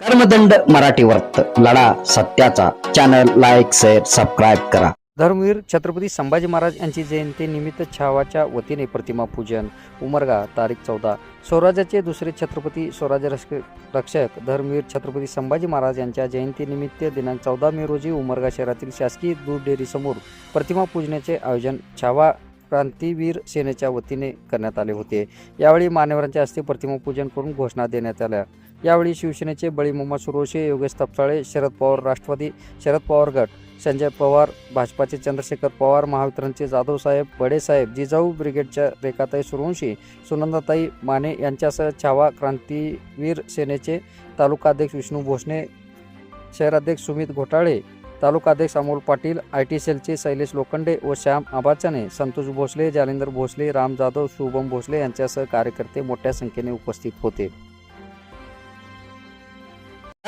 कर्मदंड मराठी वर्त लढा सत्याचा. चॅनल लाईक शेअर सबस्क्राईब करा. धर्मवीर छत्रपती संभाजी महाराज यांची जयंती निमित्त छावाच्या वतीने प्रतिमा पूजन उमरगा तारीख चौदा. स्वराज्याचे दुसरे छत्रपती स्वराज्य रक्षक रक्षक धर्मवीर छत्रपती संभाजी महाराज यांच्या जयंतीनिमित्त दिनांक चौदा मे रोजी उमरगा शहरातील शासकीय दूध डेअरीसमोर प्रतिमा पूजनाचे आयोजन छावा क्रांतीवीर सेनेच्या वतीने करण्यात आले होते. यावेळी मान्यवरांच्या हस्ते प्रतिमा पूजन करून घोषणा देण्यात आल्या. यावेळी शिवसेनेचे बळी मोहम्मद सुरोशे योगेश तपसाळे शरद पवार राष्ट्रवादी शरद पवार गट संजय पवार भाजपाचे चंद्रशेखर पवार महावितरणचे जाधव साहेब बडेसाहेब जिजाऊ ब्रिगेडच्या रेखाताई सुरवंशी सुनंदाताई माने यांच्यासह छावा क्रांतीवीर सेनेचे तालुकाध्यक्ष विष्णू भोसने शहराध्यक्ष सुमित घोटाळे तालुकाध्यक्ष अमोल पाटील आय टी सेलचे शैलेश लोखंडे व श्याम आबाचाने संतोष भोसले जालिंदर भोसले राम जाधव शुभम भोसले यांच्यासह कार्यकर्ते मोठ्या संख्येने उपस्थित होते.